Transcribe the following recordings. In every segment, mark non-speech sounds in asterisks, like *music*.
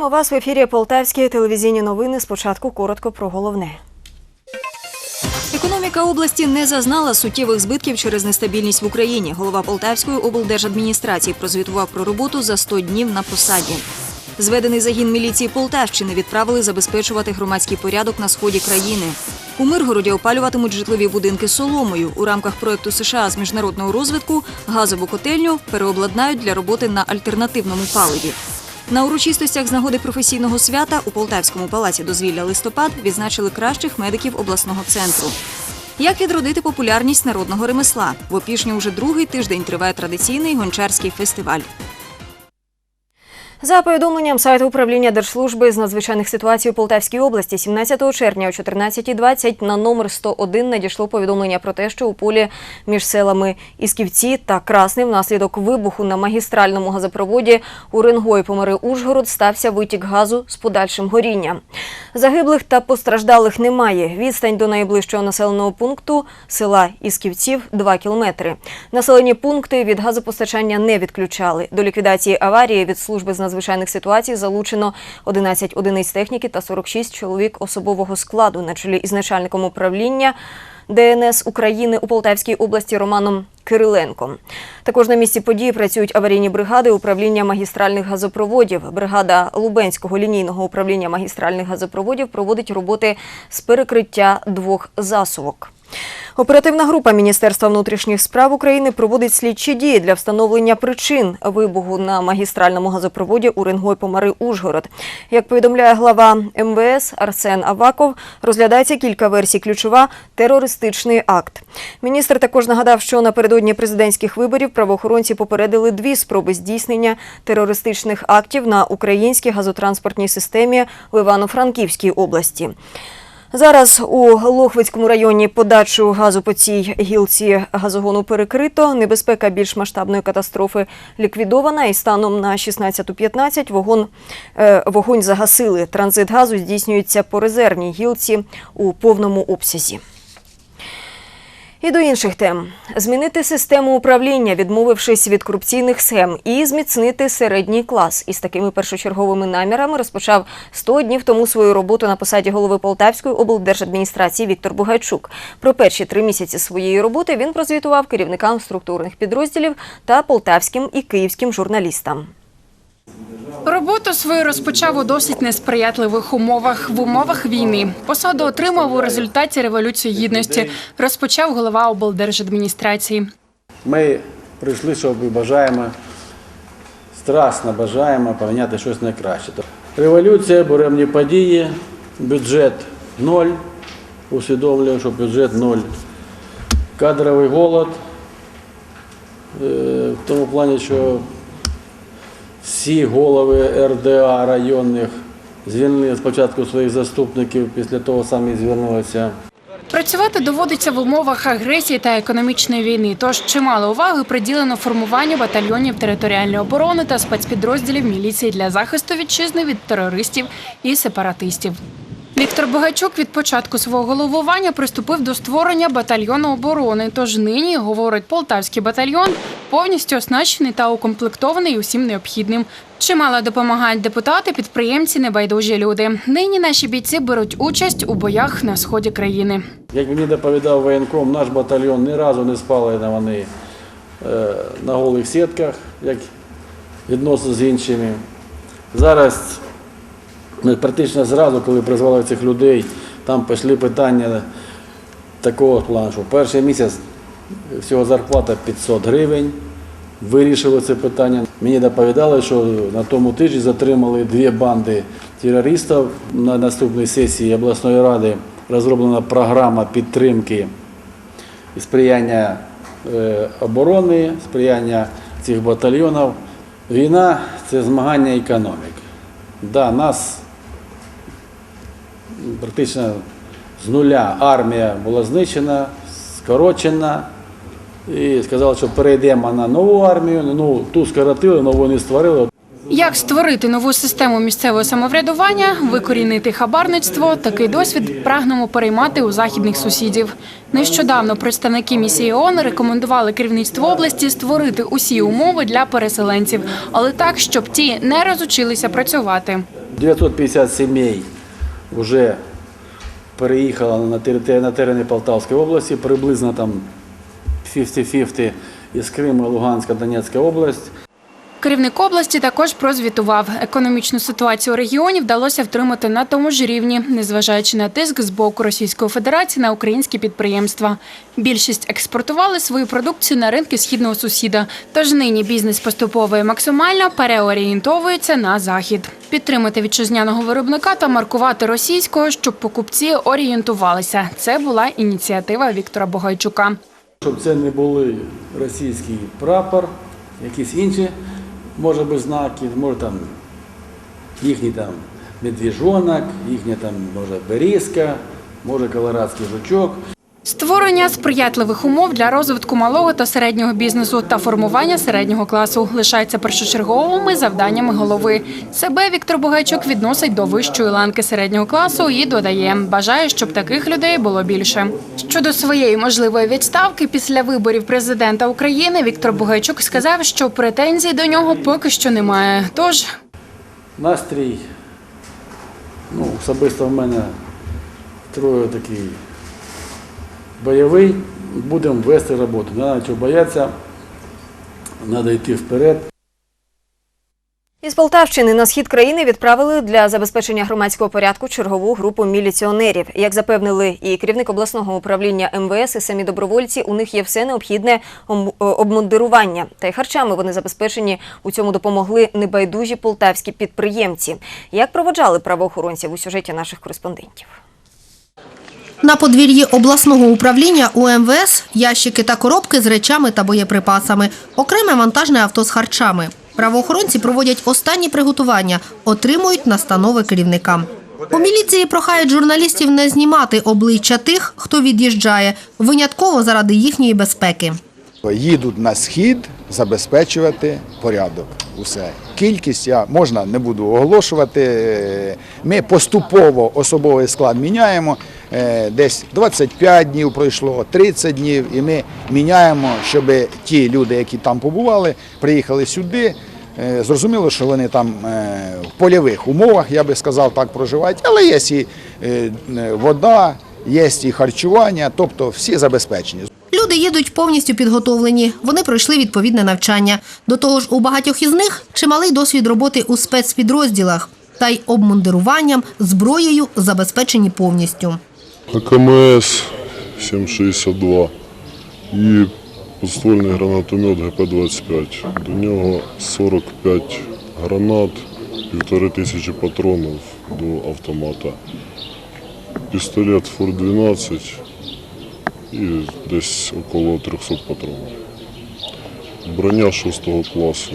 Вітаємо вас в ефірі Полтавські телевізійні новини. Спочатку коротко про головне. Економіка області не зазнала суттєвих збитків через нестабільність в Україні. Голова Полтавської облдержадміністрації прозвітував про роботу за 100 днів на посаді. Зведений загін міліції Полтавщини відправили забезпечувати громадський порядок на сході країни. У Миргороді опалюватимуть житлові будинки соломою. У рамках проекту США з міжнародного розвитку газову котельню переобладнають для роботи на альтернативному паливі. На урочистостях з нагоди професійного свята у Полтавському палаці дозвілля листопад відзначили кращих медиків обласного центру. Як відродити популярність народного ремесла? В Опішні уже другий тиждень триває традиційний гончарський фестиваль. За повідомленням сайту управління Держслужби з надзвичайних ситуацій у Полтавській області, 17 червня о 14.20 на номер 101 надійшло повідомлення про те, що у полі між селами Ісківці та Красний внаслідок вибуху на магістральному газопроводі Уренгой помери Ужгород стався витік газу з подальшим горінням. Загиблих та постраждалих немає. Відстань до найближчого населеного пункту села Ісківців 2 кілометри. Населені пункти від газопостачання не відключали. До ліквідації аварії від служби з надзвичайних ситуацій залучено 11 одиниць техніки та 46 чоловік особового складу на чолі із начальником управління ДНС України у Полтавській області Романом Кириленком. Також на місці події працюють аварійні бригади управління магістральних газопроводів. Бригада Лубенського лінійного управління магістральних газопроводів проводить роботи з перекриття двох засувок. Оперативна група Міністерства внутрішніх справ України проводить слідчі дії для встановлення причин вибуху на магістральному газопроводі Уренгой помари Ужгород. Як повідомляє глава МВС Арсен Аваков, розглядається кілька версій. Ключова терористичний акт. Міністр також нагадав, що напередодні президентських виборів правоохоронці попередили дві спроби здійснення терористичних актів на українській газотранспортній системі в Івано-Франківській області. Зараз у Лохвицькому районі подачу газу по цій гілці газогону перекрито. Небезпека більш масштабної катастрофи ліквідована. І станом на 16.15 вогонь, е, вогонь загасили. Транзит газу здійснюється по резервній гілці у повному обсязі. І до інших тем змінити систему управління, відмовившись від корупційних схем, і зміцнити середній клас. Із такими першочерговими намірами розпочав 100 днів тому свою роботу на посаді голови Полтавської облдержадміністрації Віктор Бугайчук. Про перші три місяці своєї роботи він прозвітував керівникам структурних підрозділів та полтавським і київським журналістам. Роботу свою розпочав у досить несприятливих умовах в умовах війни. Посаду отримав у результаті революції гідності. Розпочав голова облдержадміністрації. Ми прийшли, щоб бажаємо, страстно бажаємо поміняти щось на краще. Революція, буремні події, бюджет ноль. Усвідомлюємо, що бюджет ноль. Кадровий голод. е, В тому плані, що всі голови РДА районних звільнили спочатку своїх заступників, після того самі звернулися. Працювати доводиться в умовах агресії та економічної війни. Тож чимало уваги приділено формуванню батальйонів територіальної оборони та спецпідрозділів міліції для захисту вітчизни від терористів і сепаратистів. Віктор Богачук від початку свого головування приступив до створення батальйону оборони. Тож нині, говорить полтавський батальйон, повністю оснащений та укомплектований усім необхідним. Чимало допомагають депутати, підприємці, небайдужі люди. Нині наші бійці беруть участь у боях на сході країни. Як мені доповідав воєнком, наш батальйон ні разу не спали на вони е, на голих сітках, як відносно з іншими. Зараз ми практично зразу, коли призвали цих людей, там пішли питання такого плану, що перший місяць всього зарплата 500 гривень. Вирішили це питання. Мені доповідали, що на тому тижні затримали дві банди терористів. На наступній сесії обласної ради розроблена програма підтримки і сприяння е, оборони, сприяння цих батальйонів. Війна це змагання економік. Да, нас практично з нуля армія була знищена, скорочена. І сказали, що перейдемо на нову армію. Ну, ту скоротили, нову не створили. Як створити нову систему місцевого самоврядування, викорінити хабарництво, такий досвід прагнемо переймати у західних сусідів. Нещодавно представники місії ООН рекомендували керівництву області створити усі умови для переселенців, але так, щоб ті не розучилися працювати. 950 сімей вже переїхало на території терени Полтавської області, приблизно там 50-50 із Криму, Луганська, Донецька область. Керівник області також прозвітував. Економічну ситуацію у регіоні вдалося втримати на тому ж рівні, незважаючи на тиск з боку Російської Федерації на українські підприємства. Більшість експортували свою продукцію на ринки східного сусіда. Тож нині бізнес поступово і максимально переорієнтовується на захід. Підтримати вітчизняного виробника та маркувати російського, щоб покупці орієнтувалися. Це була ініціатива Віктора Богайчука. Щоб це не були російський прапор, якісь інші, може би, знаки, може там їхній там медвіжонок, їхня там, може, берізка, може колорадський жучок. Створення сприятливих умов для розвитку малого та середнього бізнесу та формування середнього класу лишається першочерговими завданнями голови. Себе Віктор Бугайчук відносить до вищої ланки середнього класу і додає, бажає, щоб таких людей було більше. Щодо своєї можливої відставки після виборів президента України, Віктор Бугайчук сказав, що претензій до нього поки що немає. Тож Настрій, ну, особисто в мене троє такий бойовий. Будемо вести роботу. Не треба чого боятися, треба йти вперед. Із Полтавщини на схід країни відправили для забезпечення громадського порядку чергову групу міліціонерів. Як запевнили і керівник обласного управління МВС, і самі добровольці, у них є все необхідне е, обмундирування. Та й харчами вони забезпечені. У цьому допомогли небайдужі полтавські підприємці. Як проводжали правоохоронців у сюжеті наших кореспондентів? На подвір'ї обласного управління УМВС ящики та коробки з речами та боєприпасами, окреме вантажне авто з харчами. Правоохоронці проводять останні приготування, отримують настанови керівникам. У міліції прохають журналістів не знімати обличчя тих, хто від'їжджає, винятково заради їхньої безпеки. Їдуть на схід забезпечувати порядок. Усе. Кількість я можна не буду оголошувати. Ми поступово особовий склад міняємо. Е, Десь 25 днів пройшло, 30 днів, і ми міняємо, щоб ті люди, які там побували, приїхали сюди. Е, Зрозуміло, що вони там е, в польових умовах, я би сказав, так проживають, але є і вода, є і харчування, тобто всі забезпечені. Люди їдуть повністю підготовлені. Вони пройшли відповідне навчання. До того ж, у багатьох із них чималий досвід роботи у спецпідрозділах та й обмундируванням, зброєю забезпечені повністю. АКМС 762 і подствольний гранатомет ГП-25. До нього 45 гранат, півтори тисячі патронів до автомата. Пістолет Фор-12 і десь около 300 патронів. Броня 6 класу.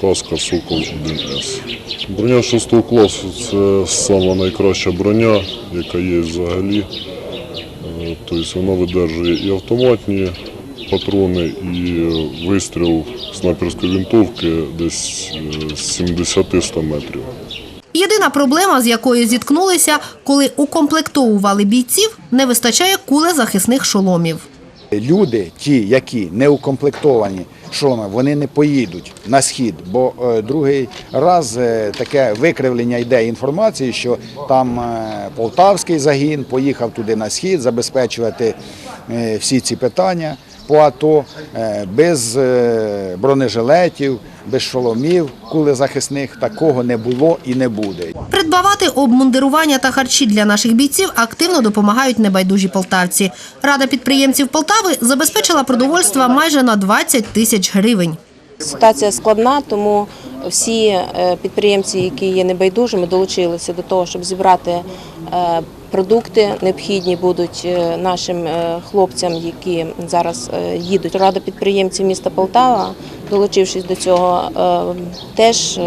Каска Сокол 1С. Броня 6 класу це сама найкраща броня, яка є взагалі. Е, Тобто вона видержує і автоматні патрони, і вистріл снайперської винтовки десь е, з 70-100 метрів. Єдина проблема, з якою зіткнулися, коли укомплектовували бійців, не вистачає кулезахисних шоломів. Люди, ті, які не укомплектовані шоломами, вони не поїдуть на схід, бо е, другий раз е, таке викривлення йде інформації, що там е, полтавський загін поїхав туди на схід забезпечувати всі ці питання по АТО без бронежилетів, без шоломів кулезахисних. Такого не було і не буде. Придбавати обмундирування та харчі для наших бійців активно допомагають небайдужі полтавці. Рада підприємців Полтави забезпечила продовольства майже на 20 тисяч гривень. Ситуація складна, тому всі е, підприємці, які є небайдужими, долучилися до того, щоб зібрати е, продукти, необхідні будуть е, нашим е, хлопцям, які зараз е, їдуть. Рада підприємців міста Полтава, долучившись до цього, теж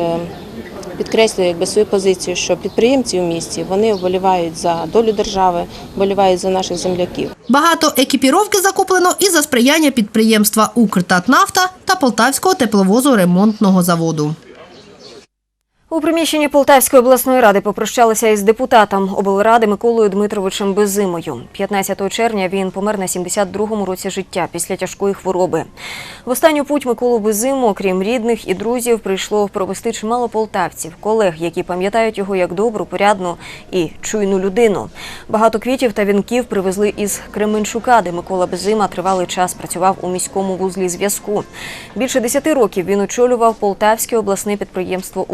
підкреслюю якби свою позицію, що підприємці у місті вони вболівають за долю держави, вболівають за наших земляків. Багато екіпіровки закуплено і за сприяння підприємства «Укртатнафта» та Полтавського тепловозу ремонтного заводу. У приміщенні Полтавської обласної ради попрощалися із депутатом облради Миколою Дмитровичем Безимою. 15 червня він помер на 72-му році життя після тяжкої хвороби. В останню путь Миколу Безиму, окрім рідних і друзів, прийшло провести чимало полтавців, колег, які пам'ятають його як добру, порядну і чуйну людину. Багато квітів та вінків привезли із Кременчука, де Микола Безима тривалий час працював у міському вузлі зв'язку. Більше 10 років він очолював Полтавське обласне підприємство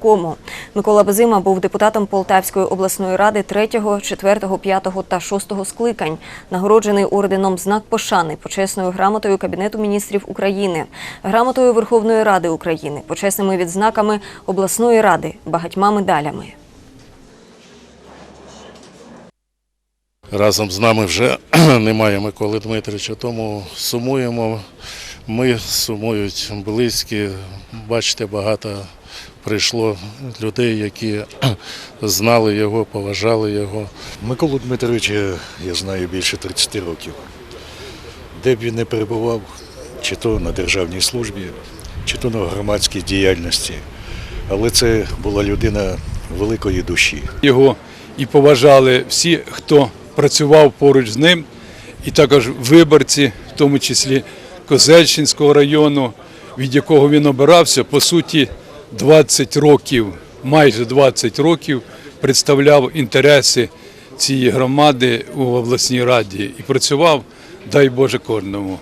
Укртелекому. Микола Безима був депутатом Полтавської обласної ради 3, 4, 5 та 6 скликань, нагороджений орденом Знак пошани, почесною грамотою Кабінету міністрів України, грамотою Верховної Ради України, почесними відзнаками обласної ради, багатьма медалями. Разом з нами вже *clears throat* немає Миколи Дмитровича, тому сумуємо. Ми сумують близькі. Бачите, багато прийшло людей, які *clears throat* знали його, поважали його. Миколу Дмитровича я знаю більше 30 років. Де б він не перебував, чи то на державній службі, чи то на громадській діяльності. Але це була людина великої душі. Його і поважали всі, хто працював поруч з ним, і також виборці, в тому числі Козельщинського району, від якого він обирався, по суті, 20 років, майже 20 років представляв інтереси цієї громади у обласній раді і працював, дай Боже, кожному.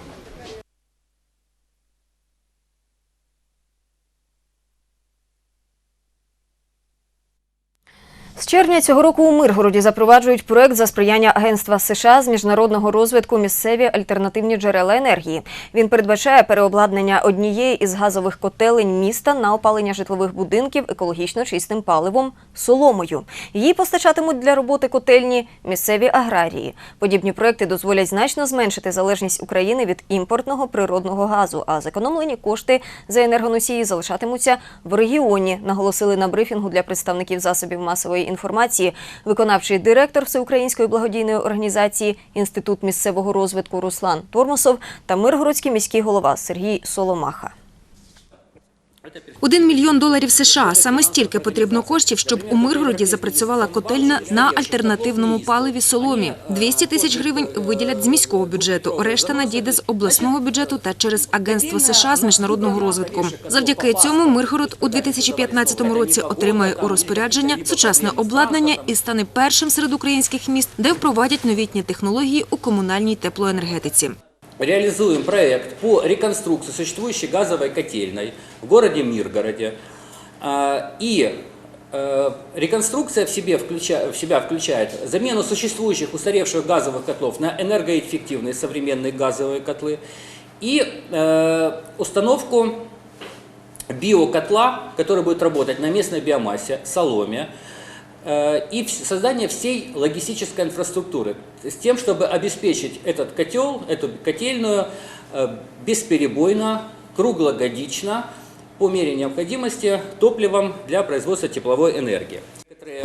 З червня цього року у Миргороді запроваджують проект за сприяння Агентства США з міжнародного розвитку місцеві альтернативні джерела енергії. Він передбачає переобладнання однієї із газових котелень міста на опалення житлових будинків екологічно чистим паливом соломою. Її постачатимуть для роботи котельні місцеві аграрії. Подібні проекти дозволять значно зменшити залежність України від імпортного природного газу, а зекономлені кошти за енергоносії залишатимуться в регіоні. Наголосили на брифінгу для представників засобів масової інформації виконавчий директор Всеукраїнської благодійної організації Інститут місцевого розвитку Руслан Тормосов та Миргородський міський голова Сергій Соломаха. Один мільйон доларів США. Саме стільки потрібно коштів, щоб у Миргороді запрацювала котельна на альтернативному паливі соломі. 200 тисяч гривень виділять з міського бюджету. Решта надійде з обласного бюджету та через агентство США з міжнародного розвитку. Завдяки цьому Миргород у 2015 році отримає у розпорядження сучасне обладнання і стане першим серед українських міст, де впровадять новітні технології у комунальній теплоенергетиці. Реализуем проект по реконструкции существующей газовой котельной в городе Миргороде. А, И э, реконструкция в, себе включа- в себя включает замену существующих устаревших газовых котлов на энергоэффективные современные газовые котлы и э, установку биокотла, который будет работать на местной биомассе, соломе, и вс- создание всей логистической инфраструктуры с тем, чтобы обеспечить этот котел, эту котельную э, бесперебойно, круглогодично, по мере необходимости, топливом для производства тепловой энергии.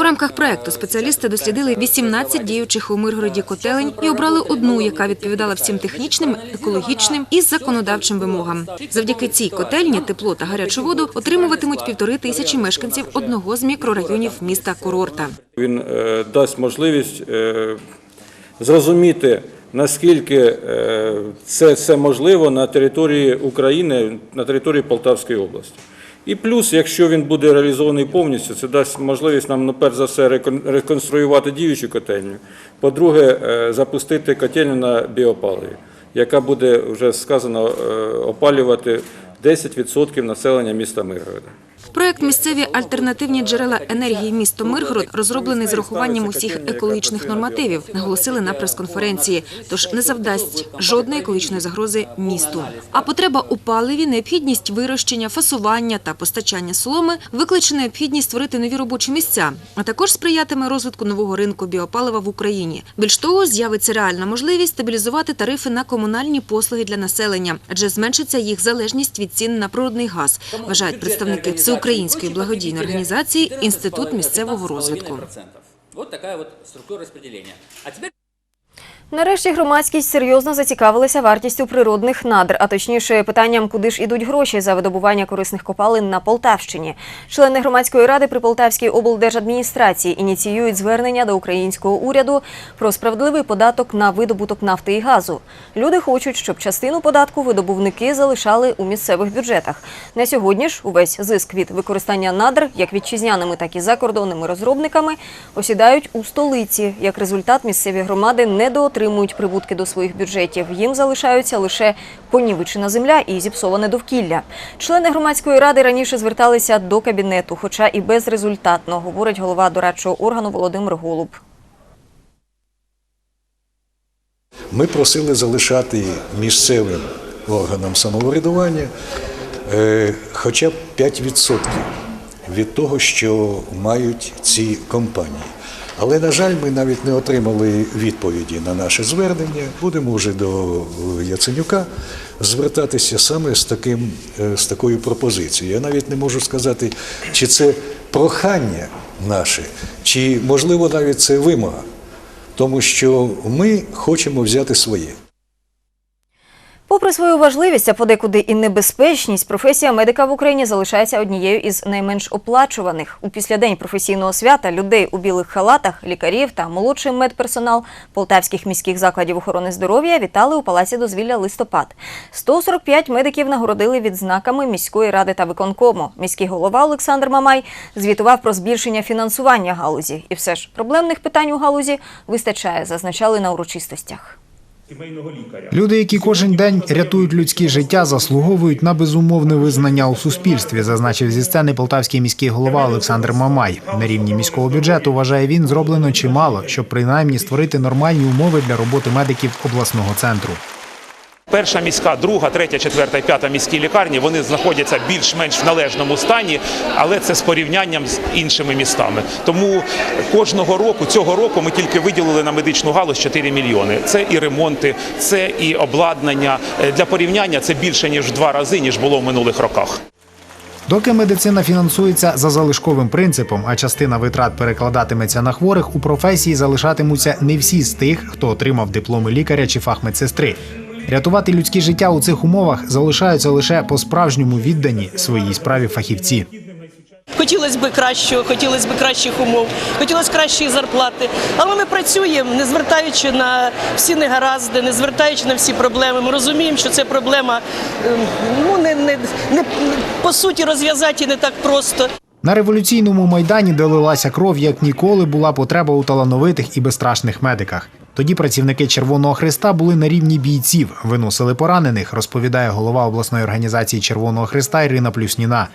Рамках проекту спеціалісти дослідили 18 діючих у Миргороді котелень і обрали одну, яка відповідала всім технічним, екологічним і законодавчим вимогам. Завдяки цій котельні тепло та гарячу воду отримуватимуть півтори тисячі мешканців одного з мікрорайонів міста Курорта. Він е, дасть можливість е, зрозуміти, наскільки е, це все можливо на території України, на території Полтавської області. І плюс, якщо він буде реалізований повністю, це дасть можливість нам, ну, перш за все, реконструювати діючу котельню. По-друге, е, запустити котельню на біопаливі, яка буде, вже сказано, е, опалювати 10% населення міста Миргорода. Проект місцеві альтернативні джерела енергії місто Миргород розроблений з урахуванням усіх екологічних нормативів, наголосили на прес-конференції. Тож не завдасть жодної екологічної загрози місту. А потреба у паливі, необхідність вирощення, фасування та постачання соломи викличе необхідність створити нові робочі місця, а також сприятиме розвитку нового ринку біопалива в Україні. Більш того, з'явиться реальна можливість стабілізувати тарифи на комунальні послуги для населення, адже зменшиться їх залежність від цін на природний газ, вважають представники всеукраїнської української благодійної організації Інститут місцевого розвитку. Вот такая вот структура распределения. А теперь Нарешті громадськість серйозно зацікавилася вартістю природних надр, а точніше питанням, куди ж ідуть гроші за видобування корисних копалин на Полтавщині. Члени громадської ради при Полтавській облдержадміністрації ініціюють звернення до українського уряду про справедливий податок на видобуток нафти і газу. Люди хочуть, щоб частину податку видобувники залишали у місцевих бюджетах. На сьогодні ж увесь зиск від використання надр, як вітчизняними, так і закордонними розробниками, осідають у столиці. Як результат, місцеві громади недоотримують прибутки до своїх бюджетів. Їм залишаються лише понівечена земля і зіпсоване довкілля. Члени громадської ради раніше зверталися до кабінету, хоча і безрезультатно, говорить голова дорадчого органу Володимир Голуб. Ми просили залишати місцевим органам самоврядування е, хоча б 5% від того, що мають ці компанії. Але, на жаль, ми навіть не отримали відповіді на наше звернення. Будемо вже до е, Яценюка звертатися саме з, таким, е, з такою пропозицією. Я навіть не можу сказати, чи це прохання наше, чи можливо навіть це вимога тому що ми хочемо взяти своє. Попри свою важливість, а подекуди і небезпечність, професія медика в Україні залишається однією із найменш оплачуваних. У післядень професійного свята людей у білих халатах, лікарів та молодший медперсонал полтавських міських закладів охорони здоров'я вітали у палаці дозвілля листопад. 145 медиків нагородили відзнаками міської ради та виконкому. Міський голова Олександр Мамай звітував про збільшення фінансування галузі. І все ж проблемних питань у галузі вистачає, зазначали на урочистостях. Люди, які кожен день рятують людські життя, заслуговують на безумовне визнання у суспільстві, зазначив зі сцени полтавський міський голова Олександр Мамай. На рівні міського бюджету вважає він зроблено чимало, щоб принаймні створити нормальні умови для роботи медиків обласного центру. Перша міська, друга, третя, четверта і п'ята міські лікарні вони знаходяться більш-менш в належному стані, але це з порівнянням з іншими містами. Тому кожного року, цього року, ми тільки виділили на медичну галузь 4 мільйони. Це і ремонти, це і обладнання. Е, Для порівняння це більше ніж в два рази, ніж було в минулих роках. Доки медицина фінансується за залишковим принципом, а частина витрат перекладатиметься на хворих, у професії залишатимуться не всі з тих, хто отримав дипломи лікаря чи фахмедсестри. Рятувати людські життя у цих умовах залишаються лише по справжньому віддані своїй справі фахівці. Хотілося б кращого, хотілося б кращих умов, хотілося кращої зарплати. Але ми працюємо, не звертаючи на всі негаразди, не звертаючи на всі проблеми. Ми розуміємо, що це проблема ем, ну не, не, не по суті розв'язати не так просто. На революційному майдані, де лилася кров, як ніколи була потреба у талановитих і безстрашних медиках. Тоді працівники Червоного Христа були на рівні бійців, виносили поранених, розповідає голова обласної організації Червоного Христа Ірина Плюсніна.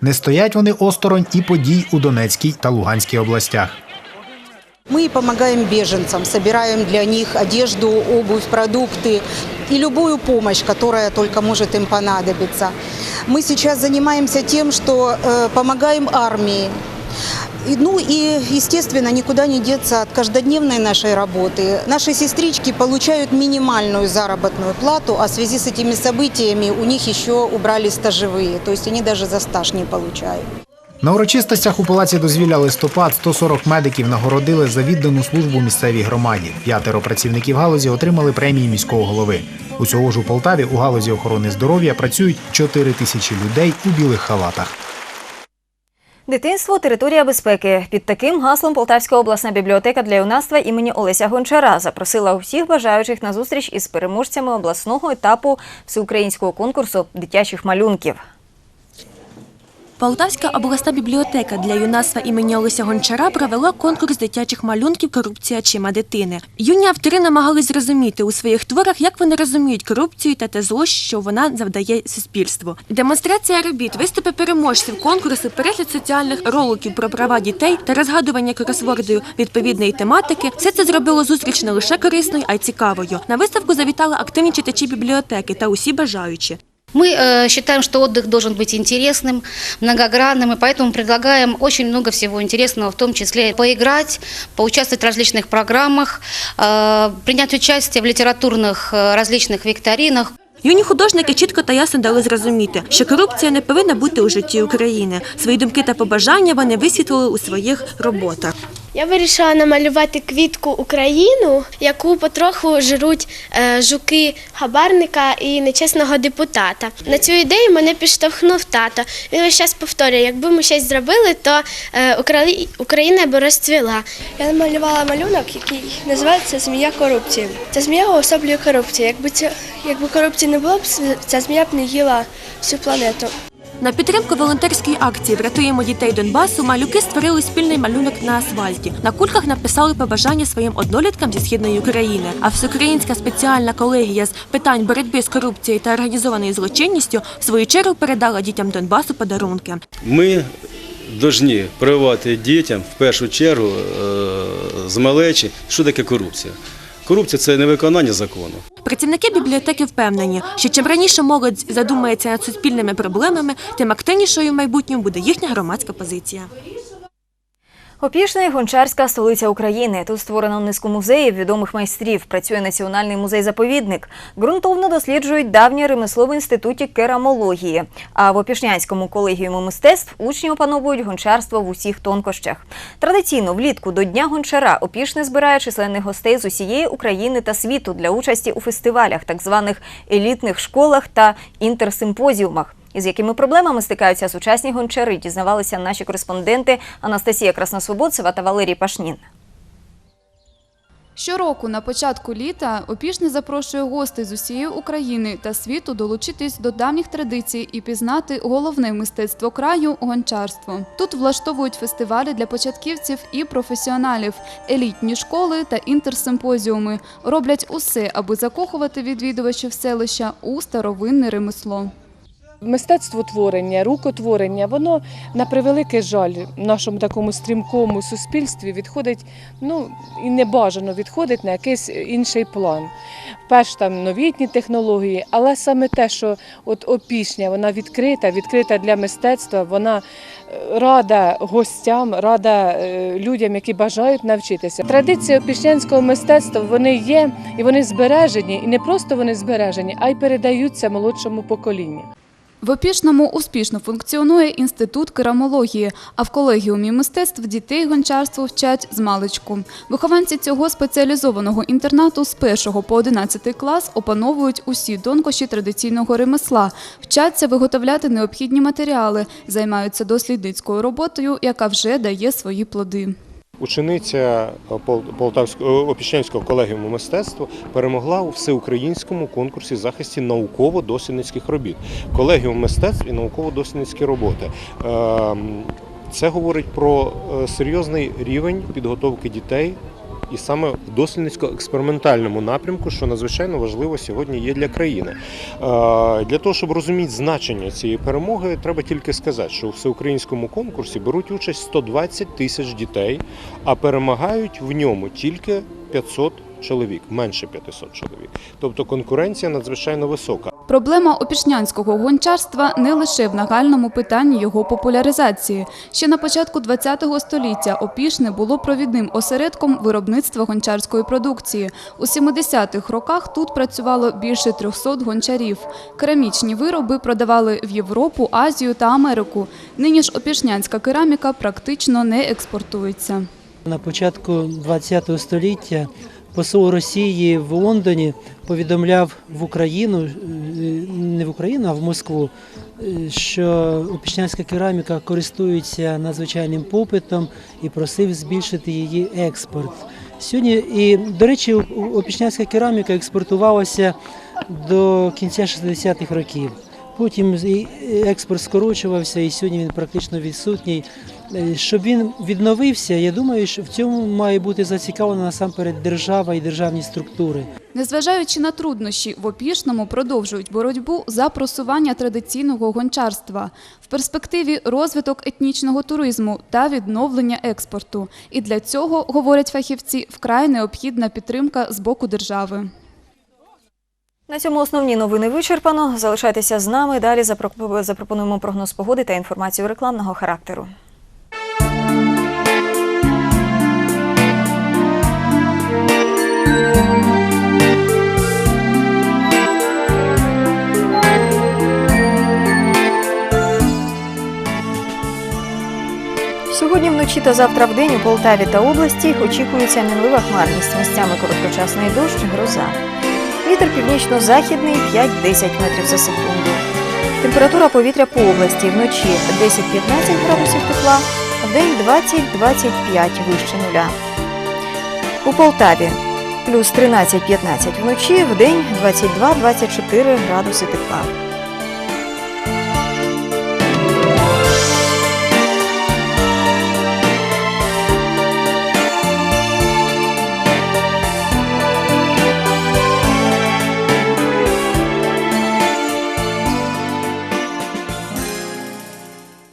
Не стоять вони осторонь і подій у Донецькій та Луганській областях. Мы помогаем беженцам, собираем для них одежду, обувь, продукты и любую помощь, которая только может им понадобиться. Мы сейчас занимаемся тем, что э, помогаем армии. И, ну и, естественно, никуда не деться от каждодневной нашей работы. Наши сестрички получают минимальную заработную плату, а в связи с этими событиями у них еще убрали стажевые, то есть они даже за стаж не получают. На урочистостях у палаці дозвілля листопад 140 медиків нагородили за віддану службу місцевій громаді. П'ятеро працівників галузі отримали премії міського голови. Усього ж у Полтаві у галузі охорони здоров'я працюють 4 тисячі людей у білих халатах. Дитинство територія безпеки. Під таким гаслом Полтавська обласна бібліотека для юнацтва імені Олеся Гончара запросила усіх бажаючих на зустріч із переможцями обласного етапу всеукраїнського конкурсу дитячих малюнків. Полтавська обласна бібліотека для юнацтва імені Олеся Гончара провела конкурс дитячих малюнків Корупція очима дитини. Юні автори намагались зрозуміти у своїх творах, як вони розуміють корупцію та те зло, що вона завдає суспільству. Демонстрація робіт, виступи переможців конкурсу, перегляд соціальних роликів про права дітей та розгадування кросвордою відповідної тематики. Все це зробило зустріч не лише корисною, а й цікавою. На виставку завітали активні читачі бібліотеки та усі бажаючі. Мы э, считаем, что отдых должен быть интересным, многогранным, и поэтому предлагаем очень много всего интересного, в том числе поиграть, поучаствовать в различных программах, э, принять участие в литературных э, различных викторинах. Юні художники чітко та ясно дали зрозуміти, що корупція не повинна бути у житті України. Свої думки та побажання вони висвітлили у своїх роботах. Я вирішила намалювати квітку Україну, яку потроху жируть е, жуки хабарника і нечесного депутата. На цю ідею мене підштовхнув тато. Він весь час повторює, якби ми щось зробили, то е, Україна б розцвіла. Я намалювала малюнок, який називається Змія корупції. Ця змія уособлює корупцію. Якби ця, якби корупції не було б, ця змія б не їла всю планету. На підтримку волонтерської акції Врятуємо дітей Донбасу малюки створили спільний малюнок на асфальті. На кульках написали побажання своїм одноліткам зі східної України. А всеукраїнська спеціальна колегія з питань боротьби з корупцією та організованою злочинністю в свою чергу передала дітям Донбасу подарунки. Ми повинні прививати дітям в першу чергу е, з малечі, що таке корупція. Корупція це невиконання закону. Працівники бібліотеки впевнені, що чим раніше молодь задумається над суспільними проблемами, тим активнішою в майбутньому буде їхня громадська позиція. Опішна і гончарська столиця України. Тут створено низку музеїв відомих майстрів. Працює національний музей-заповідник. Ґрунтовно досліджують давнє ремесло в інституті керамології. А в Опішнянському колегіумі мистецтв учні опановують гончарство в усіх тонкощах. Традиційно влітку до Дня гончара Опішне збирає численних гостей з усієї України та світу для участі у фестивалях, так званих елітних школах та інтерсимпозіумах. Із якими проблемами стикаються сучасні гончари, дізнавалися наші кореспонденти Анастасія Красносвободцева та Валерій Пашнін. Щороку на початку літа Опішне запрошує гостей з усієї України та світу долучитись до давніх традицій і пізнати головне мистецтво краю гончарство. Тут влаштовують фестивалі для початківців і професіоналів, елітні школи та інтерсимпозіуми. Роблять усе, аби закохувати відвідувачів селища у старовинне ремесло. Мистецтво творення, рукотворення, воно на превеликий жаль в нашому такому стрімкому суспільстві відходить, ну і небажано відходить на якийсь інший план. Перш там новітні технології, але саме те, що от опішня, вона відкрита, відкрита для мистецтва, вона е, рада гостям, рада е, людям, які бажають навчитися. Традиції опішнянського мистецтва вони є і вони збережені, і не просто вони збережені, а й передаються молодшому поколінню. В Опішному успішно функціонує інститут керамології, а в колегіумі мистецтв дітей гончарству вчать з маличку. Вихованці цього спеціалізованого інтернату з 1 по 11 клас опановують усі тонкощі традиційного ремесла, вчаться виготовляти необхідні матеріали, займаються дослідницькою роботою, яка вже дає свої плоди. Учениця Пол- Полтавського Опішнянського колегіуму мистецтва перемогла у всеукраїнському конкурсі захисті науково-дослідницьких робіт. Колегіум мистецтв і науково-дослідницькі роботи. Ем, Це говорить про е, серйозний рівень підготовки дітей. І саме в дослідницько-експериментальному напрямку, що надзвичайно важливо сьогодні є для країни. Для того, щоб розуміти значення цієї перемоги, треба тільки сказати, що у всеукраїнському конкурсі беруть участь 120 тисяч дітей, а перемагають в ньому тільки 500 чоловік, менше 500 чоловік. Тобто конкуренція надзвичайно висока. Проблема опішнянського гончарства не лише в нагальному питанні його популяризації. Ще на початку ХХ століття Опішне було провідним осередком виробництва гончарської продукції. У 70-х роках тут працювало більше 300 гончарів. Керамічні вироби продавали в Європу, Азію та Америку. Нині ж опішнянська кераміка практично не експортується. На початку ХХ століття посол Росії в Лондоні повідомляв в Україну, е, не в Україну, а в Москву, е, що опішнянська кераміка користується надзвичайним попитом і просив збільшити її експорт. Сьогодні, і, до речі, опішнянська кераміка експортувалася до кінця 60-х років. Потім експорт скорочувався, і сьогодні він практично відсутній. Е, Щоб він відновився, я думаю, що в цьому має бути зацікавлена насамперед держава і державні структури. Незважаючи на труднощі, в Опішному продовжують боротьбу за просування традиційного гончарства. В перспективі розвиток етнічного туризму та відновлення експорту. І для цього, говорять фахівці, вкрай необхідна підтримка з боку держави. На цьому основні новини вичерпано. Залишайтеся з нами. Далі запропонуємо прогноз погоди та інформацію рекламного характеру. Сьогодні вночі та завтра в день у Полтаві та області очікується мінлива хмарність. Місцями короткочасний дощ, гроза. Вітер північно-західний 5-10 метрів за секунду. Температура повітря по області вночі 10-15 градусів тепла, в день 20-25 вище нуля. У Полтаві плюс 13-15 вночі, в день 22-24 градуси тепла.